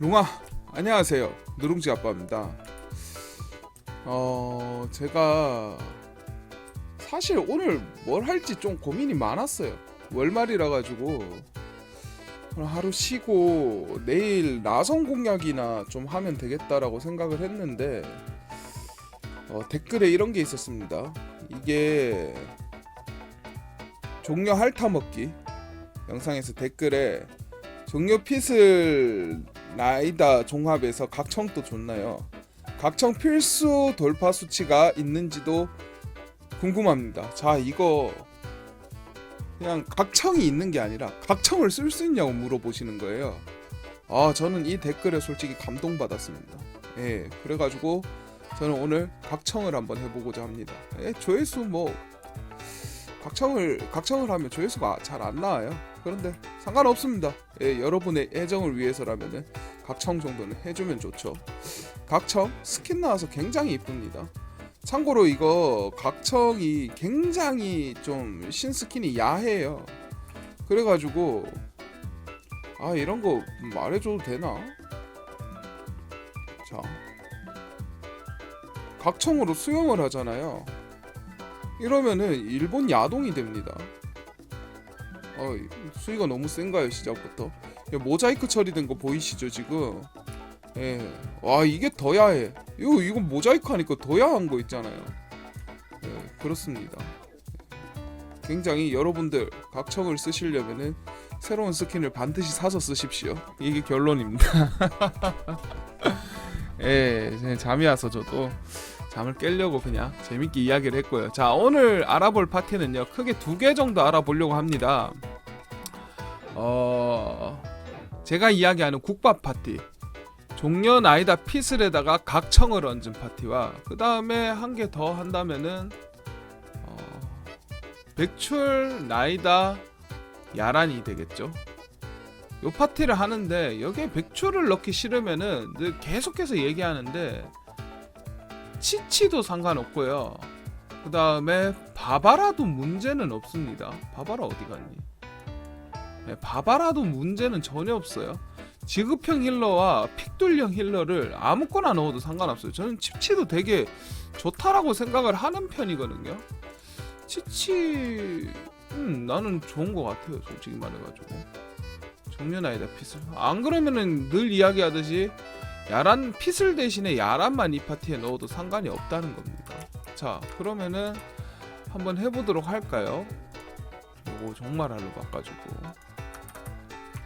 룽아 안녕하세요. 누룽지 아빠입니다. 어 제가 사실 오늘 뭘 할지 좀 고민이 많았어요. 월말이라 가지고 하루 쉬고 내일 나성 공약이나 좀 하면 되겠다라고 생각을 했는데 어, 댓글에 이런 게 있었습니다. 이게 종려 핥아 먹기 영상에서 댓글에 종료 핏을 나이다 종합에서 각청도 좋나요? 각청 필수 돌파 수치가 있는지도 궁금합니다. 자 이거 그냥 각청이 있는 게 아니라 각청을 쓸 수 있냐고 물어보시는 거예요. 아 저는 이 댓글에 솔직히 감동받았습니다. 예 그래가지고 저는 오늘 각청을 한번 해보고자 합니다. 예, 조회수 뭐 각청을 각청을 하면 조회수가 잘 안 나와요. 그런데 상관없습니다. 예, 여러분의 애정을 위해서라면은 각청 정도는 해주면 좋죠. 각청 스킨 나와서 굉장히 이쁩니다. 참고로 이거 각청이 굉장히 좀 신스킨이 야해요. 그래가지고 아 이런 거 말해줘도 되나? 자 각청으로 수영을 하잖아요. 이러면은 일본 야동이 됩니다. 어, 수위가 너무 센가요 시작부터? 야, 모자이크 처리된 거 보이시죠 지금? 예, 와 이게 더 야해. 이거 이건 모자이크 하니까 더 야한 거 있잖아요. 예, 그렇습니다. 굉장히 여러분들 각청을 쓰시려면은 새로운 스킨을 반드시 사서 쓰십시오. 이게 결론입니다. 예, 잠이 와서 저도 잠을 깨려고 그냥 재밌게 이야기를 했고요. 자, 오늘 알아볼 파티는요. 크게 두 개 정도 알아보려고 합니다. 어, 제가 이야기하는 국밥 파티. 종려 나이다 피슬에다가 각청을 얹은 파티와 그 다음에 한 개 더 한다면은 어, 백출 나이다 야란이 되겠죠. 요 파티를 하는데 여기에 백출을 넣기 싫으면은 늘 계속해서 얘기하는데 치치도 상관없고요. 그 다음에 바바라도 문제는 없습니다. 바바라 어디 갔니? 네, 바바라도 문제는 전혀 없어요. 지급형 힐러와 픽돌형 힐러를 아무거나 넣어도 상관없어요. 저는 치치도 되게 좋다라고 생각을 하는 편이거든요. 치치, 음, 나는 좋은 것 같아요. 솔직히 말해가지고. 정년 아니다 핏을. 안 그러면은 늘 이야기하듯이 야란 핏을 대신에 야란만 이 파티에 넣어도 상관이 없다는 겁니다. 자, 그러면은 한번 해보도록 할까요? 요거 정말 할로 바꿔주고.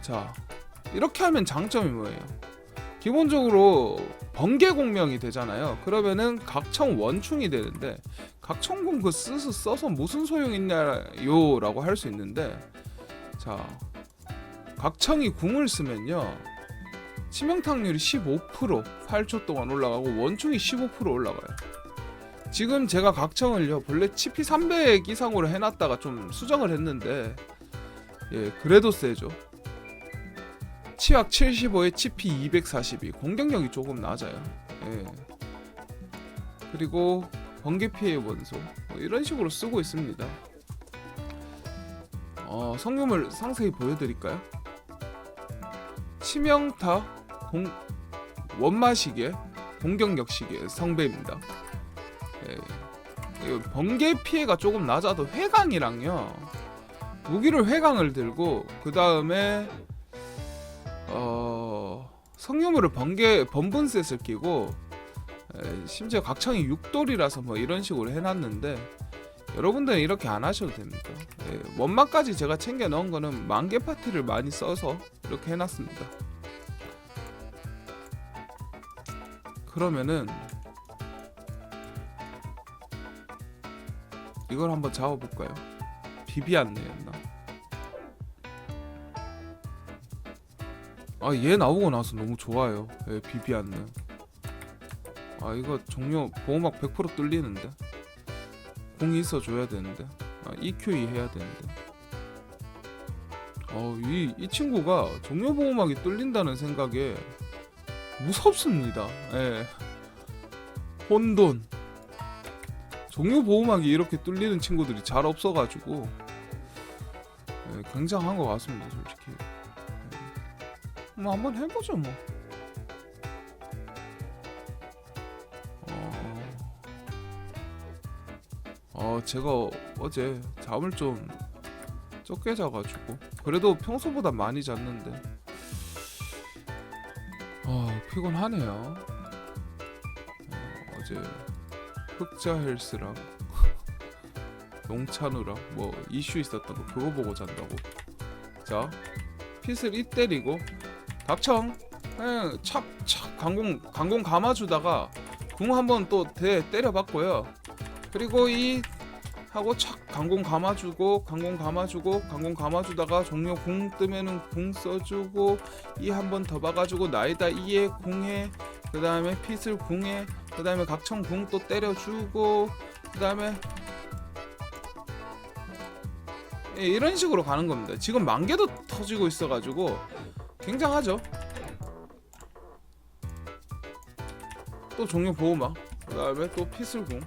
자, 이렇게 하면 장점이 뭐예요? 기본적으로 번개 공명이 되잖아요. 그러면은 각청 원충이 되는데 각청공 그 쓰서 써서 무슨 소용 있냐요라고 할 수 있는데 자 각청이 궁을 쓰면요 치명타률이 15% 8초 동안 올라가고 원충이 15% 올라가요. 지금 제가 각청을요 본래 치피 300 이상으로 해놨다가 좀 수정을 했는데 예 그래도 세죠. 치약 75에 치피 242 공격력이 조금 낮아요. 예. 그리고 번개 피해 원소 뭐 이런 식으로 쓰고 있습니다. 어, 성금을 상세히 보여드릴까요? 치명타 공 원마시계 공격력 시계 성배입니다. 예. 번개 피해가 조금 낮아도 회강이랑요 무기를 회강을 들고 그 다음에 어 성유물을 번개 번분셋을 끼고 에, 심지어 각창이 6돌이라서 뭐 이런 식으로 해놨는데 여러분들은 이렇게 안 하셔도 됩니다. 예, 원마까지 제가 챙겨 넣은 거는 만개 파티를 많이 써서 이렇게 해놨습니다. 그러면은 이걸 한번 잡아볼까요? 비비안네였나? 아 얘 나오고 나서 너무 좋아요. 예, 비비안네. 아 이거 종료 보호막 100% 뚫리는데 공이 있어줘야 되는데 아, EQE 해야 되는데 어이 이 친구가 종료 보호막이 뚫린다는 생각에 무섭습니다. 예. 혼돈. 종료 보호막이 이렇게 뚫리는 친구들이 잘 없어가지고 예, 굉장한 것 같습니다, 솔직히. 예. 뭐 한번 해보죠, 뭐. 어, 어 제가 어제 잠을 좀 적게 자가지고 그래도 평소보다 많이 잤는데 피곤하네요. 어, 어제 흑자 헬스랑 용찬우랑 뭐 이슈 있었던 거 그거 보고 잔다고. 자 핏을 이 때리고 닥청 그냥 착착 강공 강공 감아주다가 궁 한번 또 대, 때려봤고요. 그리고 이 하고 착 강공 감아주고 강공 감아주고 강공 감아주다가 종료 궁 뜨면은 궁 써주고 이 한 번 더 봐가지고 나이다 이에 궁에 그 다음에 핏을 궁에 그 다음에 각청 궁또 때려주고 그 다음에 예, 이런 식으로 가는 겁니다. 지금 만개도 터지고 있어가지고 굉장하죠. 또 종료 보호막 그 다음에 또 핏을궁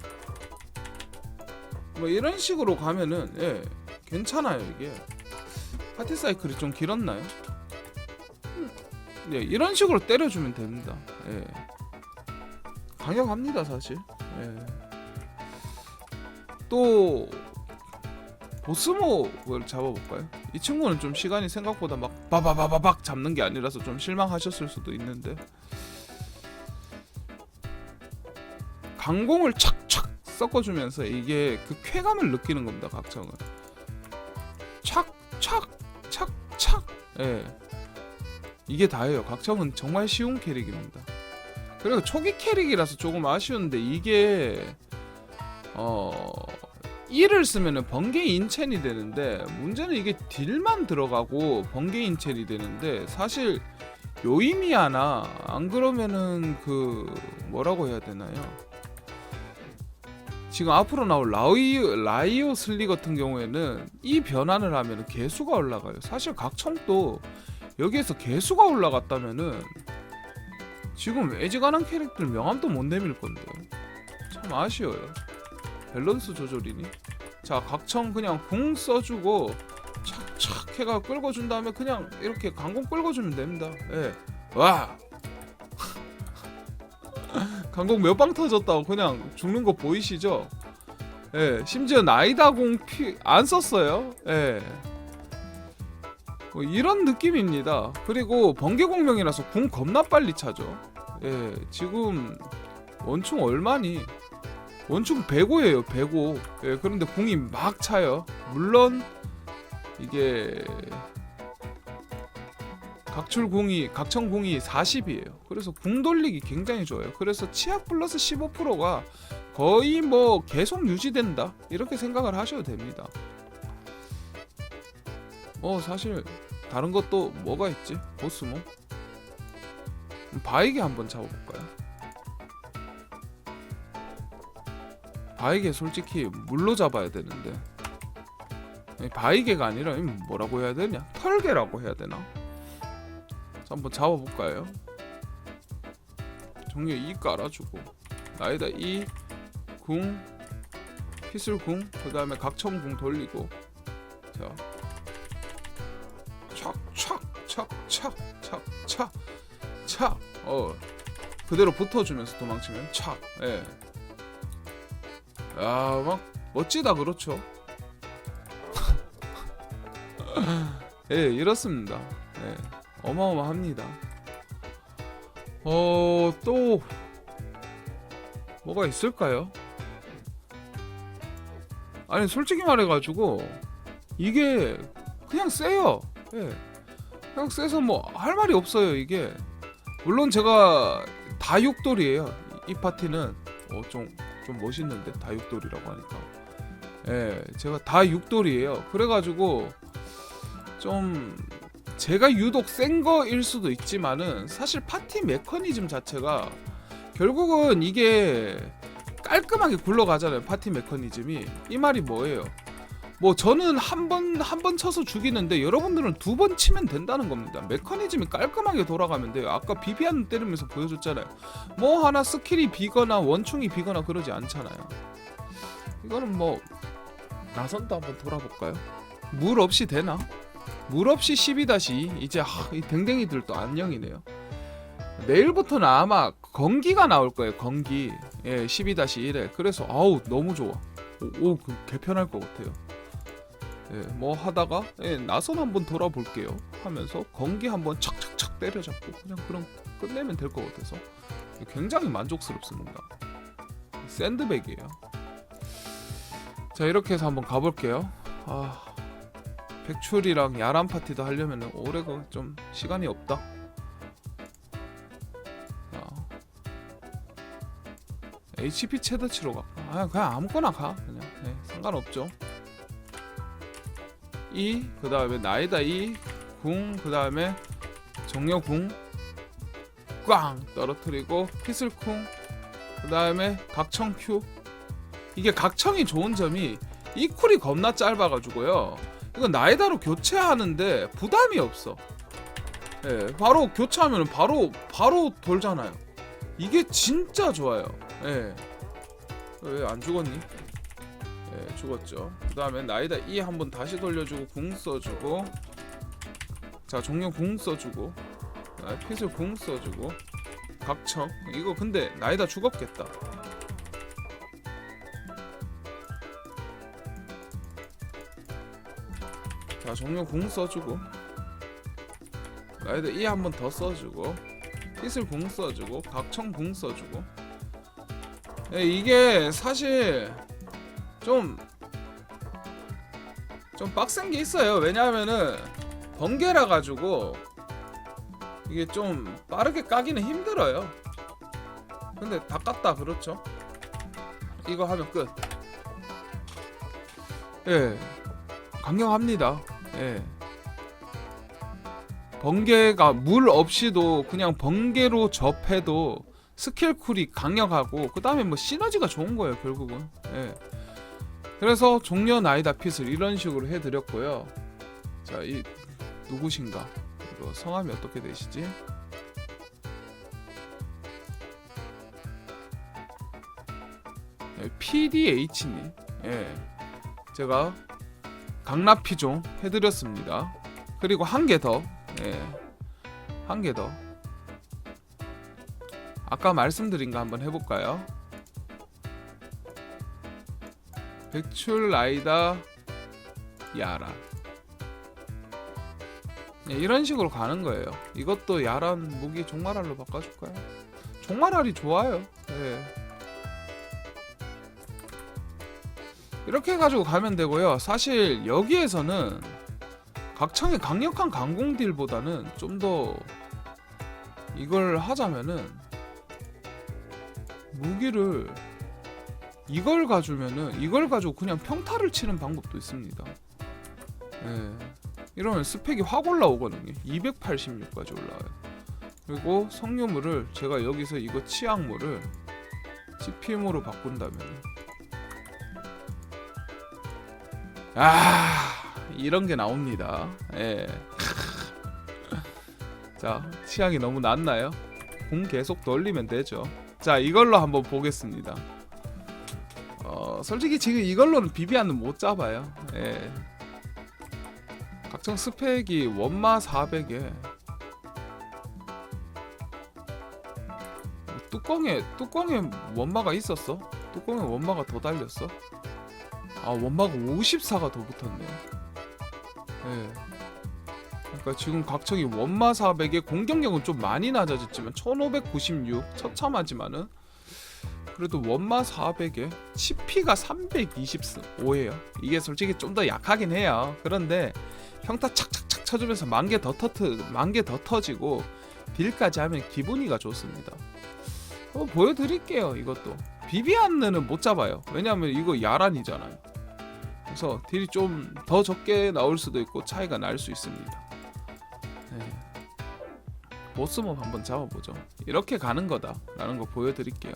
뭐 이런 식으로 가면은 예 괜찮아요 이게 파티 사이클이 좀 길었나요? 음, 예 이런 식으로 때려주면 됩니다 예 강력합니다 사실 예. 또 보스목을 잡아볼까요? 이 친구는 좀 시간이 생각보다 막 바바바바박 잡는 게 아니라서 좀 실망하셨을 수도 있는데 강공을 착착 섞어주면서 이게 그 쾌감을 느끼는 겁니다 각성은. 착 착 착 착. 예. 이게 다예요. 각성은 정말 쉬운 캐릭입니다. 그리고 초기 캐릭이라서 조금 아쉬운데 이게 어 1을 쓰면은 번개 인첸이 되는데 문제는 이게 딜만 들어가고 번개 인첸이 되는데 사실 요이미아나 안 그러면은 그 뭐라고 해야 되나요? 지금 앞으로 나올 라이오, 라이오 슬리 같은 경우에는 이 변환을 하면 개수가 올라가요. 사실 각청도 여기에서 개수가 올라갔다면은 지금 애지간한 캐릭टर 명함도 못 내밀 건데 참 아쉬워요. 밸런스 조절이니? 자 각청 그냥 궁 써주고 착착 해가 끌고 준 다음에 그냥 이렇게 강공 끌고 주면 됩니다. 예. 와 강공 몇 방 터졌다고 그냥 죽는 거 보이시죠? 예, 심지어 나이다 공 피 안 썼어요. 예. 뭐 이런 느낌입니다. 그리고 번개 공명이라서 궁 겁나 빨리 차죠. 예, 지금 원충 얼마니? 원충 105예요, 105. 예, 그런데 궁이 막 차요. 물론 이게 각출 궁이 각청 궁이 40이에요. 그래서 궁 돌리기 굉장히 좋아요. 그래서 치약 플러스 15%가 거의 뭐 계속 유지된다 이렇게 생각을 하셔도 됩니다. 어 사실 다른 것도 뭐가 있지? 보스모 바이게 한번 잡아볼까요? 바이게 솔직히 물로 잡아야 되는데 바이게가 아니라 이 뭐라고 해야 되냐? 털개라고 해야 되나? 자, 한번 잡아볼까요? 종료 2 깔아주고 나이다 2 궁, 피슬 궁, 그 다음에 각청 궁 돌리고 자, 착착 착착 착착 착, 어 그대로 붙어주면서 도망치면 착, 예, 아막 멋지다 그렇죠. 예, 이렇습니다. 예, 어마어마합니다. 어, 또 뭐가 있을까요? 아니 솔직히 말해가지고 이게 그냥 세요. 예. 그냥 세서 뭐 할 말이 없어요 이게. 물론 제가 다육돌이에요. 이 파티는 어 좀좀 좀 멋있는데 다육돌이라고 하니까. 예, 제가 다육돌이에요. 그래가지고 좀 제가 유독 센 거일 수도 있지만은 사실 파티 메커니즘 자체가 결국은 이게 깔끔하게 굴러가잖아요 파티 메커니즘이. 이 말이 뭐예요? 뭐 저는 한 번 한 번 쳐서 죽이는데 여러분들은 두 번 치면 된다는 겁니다. 메커니즘이 깔끔하게 돌아가면 돼요. 아까 비비안 때리면서 보여줬잖아요. 뭐 하나 스킬이 비거나 원충이 비거나 그러지 않잖아요. 이거는 뭐 나선도 한번 돌아볼까요? 물 없이 되나 물 없이 12-2 이제 하, 이 댕댕이들도 안녕이네요 내일부터는 아마 건기가 나올 거예요. 건기. 예, 12-1에. 그래서 아우 너무 좋아. 오, 오, 그 개편할 것 같아요. 예, 뭐 하다가 예, 나선 한번 돌아볼게요 하면서 건기 한번 척척척 때려잡고 그냥 그럼 끝내면 될 것 같아서 굉장히 만족스럽습니다. 샌드백이에요. 자 이렇게 해서 한번 가볼게요. 아 백출이랑 야란 파티도 하려면 올해가 좀 시간이 없다. 자, HP 체드치로 가. 아 그냥 아무거나 가. 그냥. 네, 상관없죠. 이 그 다음에 나이다. 이궁 그 다음에 정려 궁. 꽝! 떨어뜨리고 피슬쿵 그 다음에 각청 큐 이게 각청이 좋은 점이 이 쿨이 겁나 짧아가지고요 이거 나이다로 교체하는데 부담이 없어. 예 바로 교체하면 바로 바로 돌잖아요. 이게 진짜 좋아요. 예 왜 안 죽었니? 예 죽었죠. 그 다음에 나이다 E 한번 다시 돌려주고 궁 써주고. 자 종료 궁 써주고. 아, 피슬 궁 써주고. 각청. 이거 근데 나이다 죽었겠다 자 종료 궁 써주고 나이다 E 한 번 더 써주고 피슬 궁 써주고 각청 궁 써주고 예, 이게 사실 좀좀 빡센 게 있어요. 왜냐하면은 번개라 가지고 이게 좀 빠르게 까기는 힘들어요. 근데 다 깠다 그렇죠? 이거 하면 끝. 예, 강력합니다. 예. 번개가 물 없이도 그냥 번개로 접해도 스킬 쿨이 강력하고 그 다음에 뭐 시너지가 좋은 거예요 결국은. 예. 그래서 종려 나이다 핏을 이런 식으로 해드렸고요. 자, 이 누구신가? 이거 성함이 어떻게 되시지? 네, PDH님. 예. 제가 강라피종 해드렸습니다. 그리고 한 개 더. 예. 한 개 더. 아까 말씀드린 거 한번 해볼까요? 백출 라이다 야란 네, 이런 식으로 가는 거예요. 이것도 야란 무기 종말알로 바꿔줄까요? 종말알이 좋아요. 네. 이렇게 해가지고 가면 되고요. 사실 여기에서는 각창의 강력한 강공 딜보다는 좀 더 이걸 하자면은 무기를 이걸 가지면은 이걸 가지고 그냥 평타를 치는 방법도 있습니다. 예. 이러면 스펙이 확 올라오거든요. 286까지 올라와요. 그리고 성유물을 제가 여기서 이거 치약물을 CPM으로 바꾼다면 아 이런 게 나옵니다. 예. 자 치약이 너무 낮나요? 공 계속 돌리면 되죠. 자 이걸로 한번 보겠습니다. 어, 솔직히 지금 이걸로는 비비안은 못 잡아요. 예. 각종 스펙이 원마 400에 뚜껑에 뚜껑에 원마가 있었어? 뚜껑에 원마가 더 달렸어? 아 원마가 54가 더 붙었네. 예. 그러니까 지금 각청이 원마 400에 공격력은 좀 많이 낮아졌지만 1596 처참하지만은 그래도 원마 400에 치피가 325예요. 이게 솔직히 좀 더 약하긴 해요. 그런데 평타 착착착 쳐주면서 만 개 더 터트 만 개 더 터지고 딜까지 하면 기분이가 좋습니다. 한번 보여드릴게요. 이것도 비비안느는 못 잡아요. 왜냐하면 이거 야란이잖아요. 그래서 딜이 좀 더 적게 나올 수도 있고 차이가 날 수 있습니다. 네. 보스몹 한번 잡아보죠. 이렇게 가는 거다라는 거 보여드릴게요.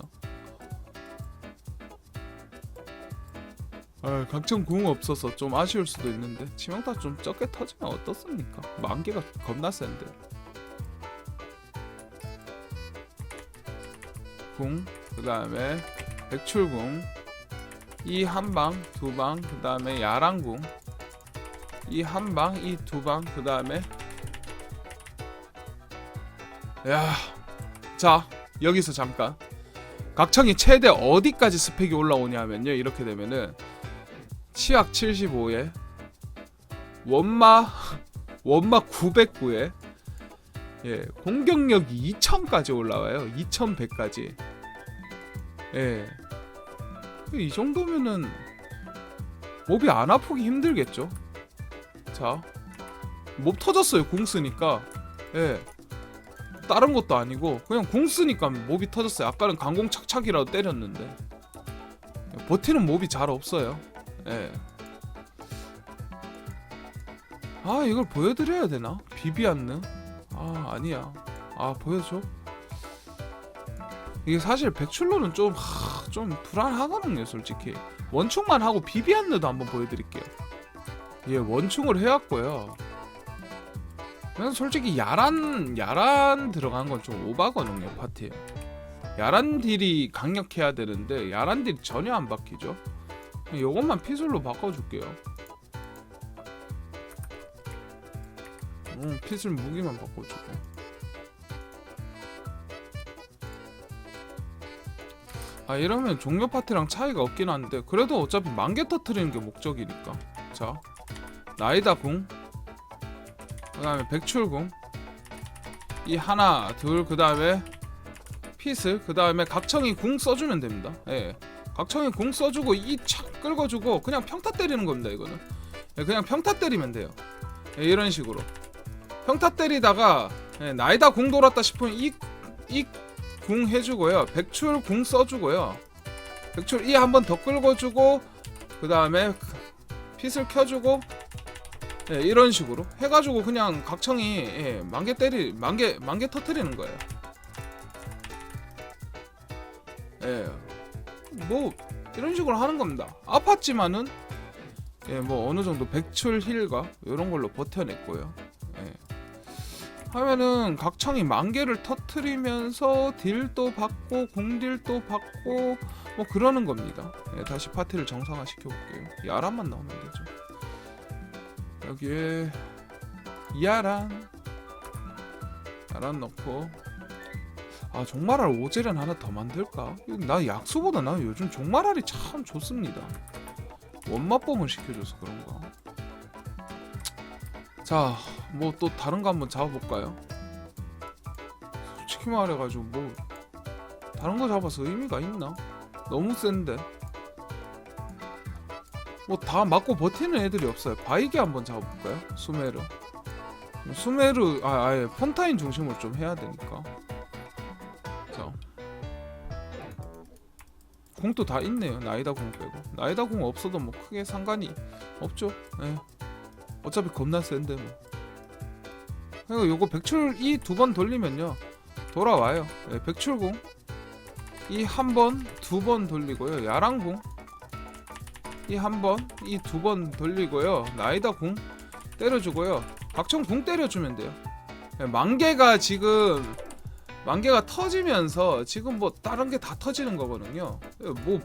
아, 각청 궁 없어서 좀 아쉬울 수도 있는데 치명타 좀 적게 터지면 어떻습니까? 만개가 겁나 센데. 궁, 그 다음에 백출궁, 이 한 방, 두 방, 그 다음에 야랑궁, 이 한 방, 이 두 방, 그 다음에 야, 자 여기서 잠깐. 각청이 최대 어디까지 스펙이 올라오냐면요 이렇게 되면은 치약 75에 원마 원마 909에 예 공격력이 2000까지 올라와요. 2100까지. 예 이 정도면은 몹이 안 아프기 힘들겠죠 자 몹 터졌어요 궁 쓰니까 예 다른 것도 아니고 그냥 궁 쓰니까 몹이 터졌어요 아까는 강공 착착이라도 때렸는데 버티는 몹이 잘 없어요 예. 아 이걸 보여드려야 되나? 비비안느? 아 아니야. 아 보여줘. 이게 사실 백출로는 좀, 하, 좀 불안하거든요 솔직히. 원충만 하고 비비안느도 한번 보여드릴게요. 예 원충을 해왔고요. 솔직히 야란 야란 들어간 건 좀 오바거든요 파티에. 야란 딜이 강력해야 되는데 야란 딜이 전혀 안 바뀌죠. 요것만 피술로 바꿔줄게요. 음, 피술 무기만 바꿔주고. 아 이러면 종료 파티랑 차이가 없긴 한데 그래도 어차피 만개 터트리는 게 목적이니까. 자, 나이다 궁. 그 다음에 백출궁. 이 하나, 둘, 그 다음에 피슬, 그다음에 각청이 궁 써주면 됩니다. 예. 각청이 궁 써주고 이 착 끌어주고 그냥 평타 때리는 겁니다 이거는 예, 그냥 평타 때리면 돼요 예, 이런 식으로 평타 때리다가 예, 나이다 궁 돌았다 싶으면 이 이 궁 해주고요 백출 궁 써주고요 백출 이한번 더 끌어주고 그 다음에 핏을 켜주고 예, 이런 식으로 해가지고 그냥 각청이 예, 만개 때리 만개 만개 터트리는 거예요 예. 뭐 이런 식으로 하는 겁니다. 아팠지만은 예, 뭐 어느 정도 백출 힐과 이런 걸로 버텨냈고요. 예. 하면은 각청이 만개를 터트리면서 딜도 받고 공딜도 받고 뭐 그러는 겁니다. 예, 다시 파티를 정상화 시켜볼게요. 야란만 나오면 되죠. 여기에 야란 야란 넣고 아 종말알 오젤은 하나 더 만들까? 나 약수보다 나 요즘 종말알이 참 좋습니다. 원맛범을 시켜줘서 그런가. 자, 뭐 또 다른 거 한번 잡아볼까요? 솔직히 말해가지고 뭐 다른 거 잡아서 의미가 있나? 너무 센데. 뭐 다 맞고 버티는 애들이 없어요. 바이게 한번 잡아볼까요? 수메르. 수메르 아 아예 폰타인 중심으로 좀 해야 되니까. 자. 공도 다 있네요. 나이다 공 빼고. 나이다 공 없어도 뭐 크게 상관이 없죠. 예. 어차피 겁나 센데 뭐. 그리고 요거 백출 이 두 번 돌리면요. 돌아와요. 예, 백출공 이 한 번, 두 번 돌리고요. 야랑공 이 한 번, 이 두 번 돌리고요. 나이다 공 때려주고요. 각청 공 때려주면 돼요. 예, 만개가 지금 만개가 터지면서 지금 뭐 다른 게 다 터지는 거거든요. 뭐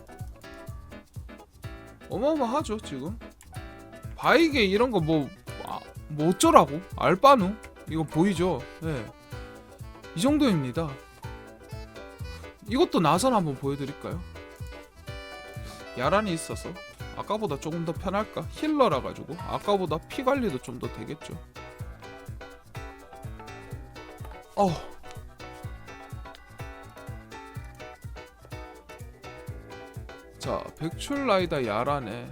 어마어마하죠 지금. 바이게 이런 거 뭐 뭐 어쩌라고? 알바누? 이거 보이죠? 네. 이 정도입니다. 이것도 나선 한번 보여드릴까요? 야란이 있어서 아까보다 조금 더 편할까? 힐러라 가지고 아까보다 피 관리도 좀 더 되겠죠. 어. 자, 백출라이다 야란에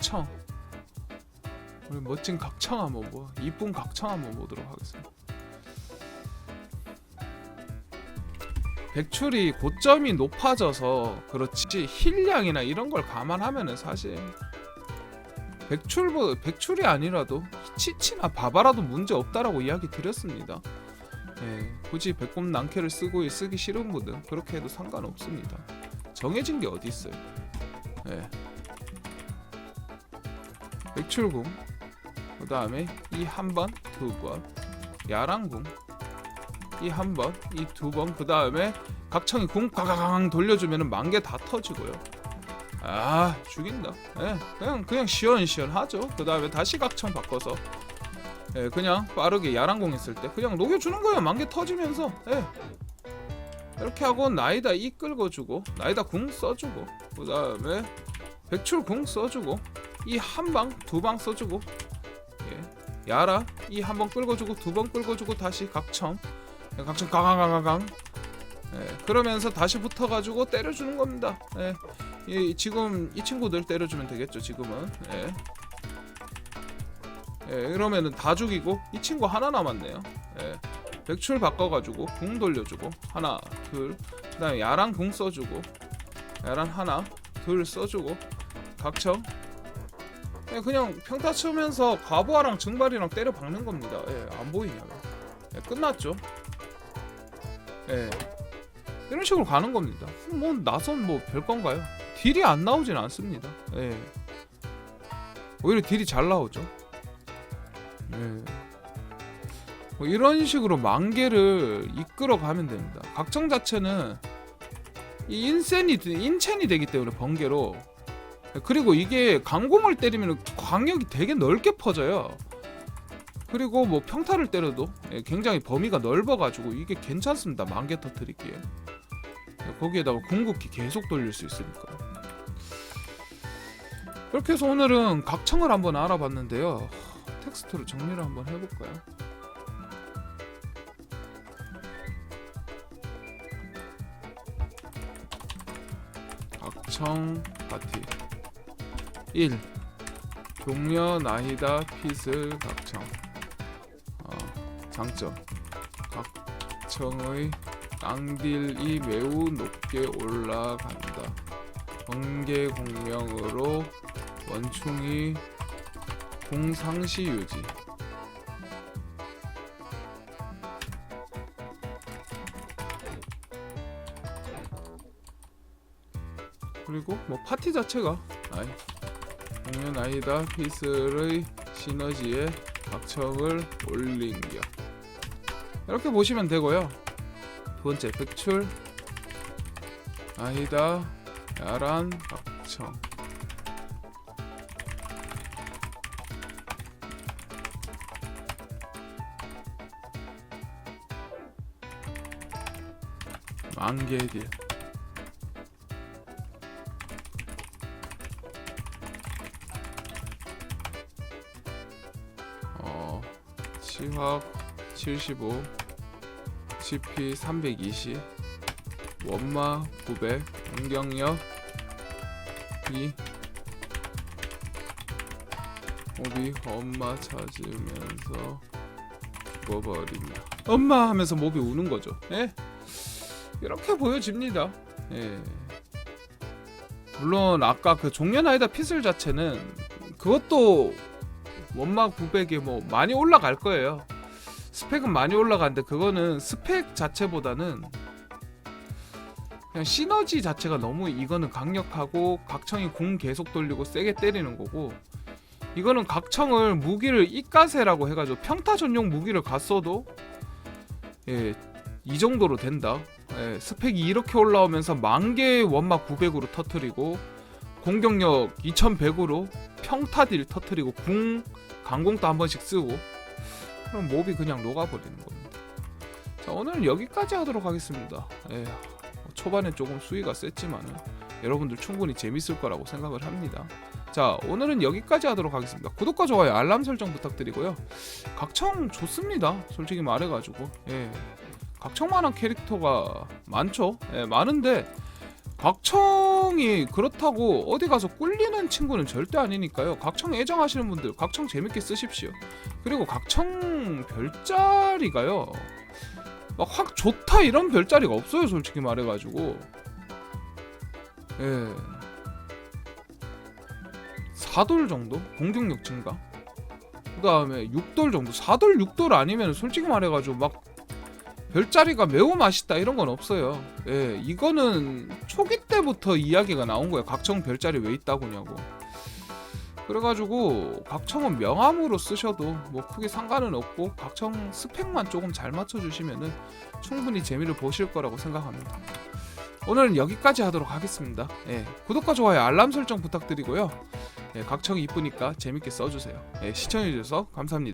깍청 우리 멋진 각청 한번 뭐 이쁜 각청 한번 보도록 하겠습니다. 백출이 고점이 높아져서 그렇지 힐량이나 이런 걸 감안하면은 사실 백출보 백출이 아니라도 치치나 바바라도 문제 없다라고 이야기 드렸습니다. 예, 굳이 백곰 낭캐를 쓰고 쓰기 싫은 분은 그렇게 해도 상관없습니다. 정해진 게 어디 있어요? 예. 백출궁 그 다음에 이 한 번, 두 번, 야랑궁 이 한 번, 이 두 번, 그 다음에 각청이 궁 가가강 돌려주면은 만개 다 터지고요. 아 죽인다. 예, 그냥 그냥 시원시원하죠. 그 다음에 다시 각청 바꿔서 예, 그냥 빠르게 야랑공 있을 때 그냥 녹여주는 거예요. 만개 터지면서 예. 이렇게 하고 나이다 이 끌고 주고 나이다 궁 써주고 그 다음에 백출 궁 써주고 이 한 방 두 방 써주고 예. 야라 이 한 번 끌고주고 두 번 끌고주고 다시 각청 예, 각청 강강강강강 예. 그러면서 다시 붙어가지고 때려주는 겁니다 예. 이, 지금 이 친구들 때려주면 되겠죠 지금은 예. 예, 이러면은 다 죽이고 이 친구 하나 남았네요 예. 백출 바꿔가지고 궁 돌려주고 하나 둘 그다음에 야랑 궁 써주고 야랑 하나 둘 써주고 각청 예, 그냥 평타 치면서 과부하랑 증발이랑 때려 박는 겁니다 예, 안 보이냐고 예, 끝났죠 예. 이런 식으로 가는 겁니다 뭐 나선 뭐 별 건가요 딜이 안 나오진 않습니다 예. 오히려 딜이 잘 나오죠 예. 뭐 이런 식으로 만개를 이끌어 가면 됩니다. 각청 자체는 이 인센이 인첸이 되기 때문에 번개로 그리고 이게 강공을 때리면 광역이 되게 넓게 퍼져요. 그리고 뭐 평타를 때려도 예, 굉장히 범위가 넓어가지고 이게 괜찮습니다. 만개 터트리기에 예, 거기에다가 궁극기 계속 돌릴 수 있으니까. 그렇게 해서 오늘은 각청을 한번 알아봤는데요. 텍스트로 정리를 한번 해볼까요? 각청 파티 1. 종려 나이다 피슬 각청. 어, 장점. 각청의 깡딜이 매우 높게 올라간다. 번개 공명으로 원충이 공상시 유지. 그리고 뭐 파티 자체가 아이 공연 아이다. 피슬의 시너지에 각척을 올린겨. 이렇게 보시면 되고요. 두 번째 백출. 아이다. 야란 각청 만개길 치확 75 CP 320 원마 900 공격력 2 몹이 엄마 찾으면서 죽어버린다 엄마 하면서 몹이 우는 거죠 예? 이렇게 보여집니다 예. 물론 아까 그 종려나이다 피슬 자체는 그것도 원마 900에 뭐 많이 올라갈 거예요. 스펙은 많이 올라가는데 그거는 스펙 자체보다는 그냥 시너지 자체가 너무 이거는 강력하고 각청이 공 계속 돌리고 세게 때리는 거고 이거는 각청을 무기를 이까세라고 해가지고 평타 전용 무기를 갔어도 예, 이 정도로 된다. 예, 스펙이 이렇게 올라오면서 만개 원마 900으로 터트리고 공격력 2100으로 평타딜 터트리고 궁 강공도 한 번씩 쓰고 그럼 몹이 그냥 녹아버리는 겁니다. 자 오늘은 여기까지 하도록 하겠습니다. 예, 초반에 조금 수위가 셌지만은 여러분들 충분히 재밌을 거라고 생각을 합니다. 자 오늘은 여기까지 하도록 하겠습니다. 구독과 좋아요 알람 설정 부탁드리고요. 각청 좋습니다. 솔직히 말해가지고 예, 각청만한 캐릭터가 많죠. 예, 많은데 각청이 그렇다고 어디 가서 꿀리는 친구는 절대 아니니까요. 각청 애정하시는 분들 각청 재밌게 쓰십시오. 그리고 각청 별자리가요. 막 확 좋다 이런 별자리가 없어요. 솔직히 말해가지고. 예. 4돌 정도 공격력 증가. 그 다음에 6돌 정도. 4돌 6돌 아니면 솔직히 말해가지고 막 별자리가 매우 맛있다 이런 건 없어요. 예, 이거는 초기 때부터 이야기가 나온 거예요. 각청 별자리 왜 있다고냐고. 그래가지고 각청은 명함으로 쓰셔도 뭐 크게 상관은 없고 각청 스펙만 조금 잘 맞춰주시면은 충분히 재미를 보실 거라고 생각합니다. 오늘은 여기까지 하도록 하겠습니다. 예, 구독과 좋아요, 알람 설정 부탁드리고요. 예, 각청이 이쁘니까 재밌게 써주세요. 예, 시청해주셔서 감사합니다.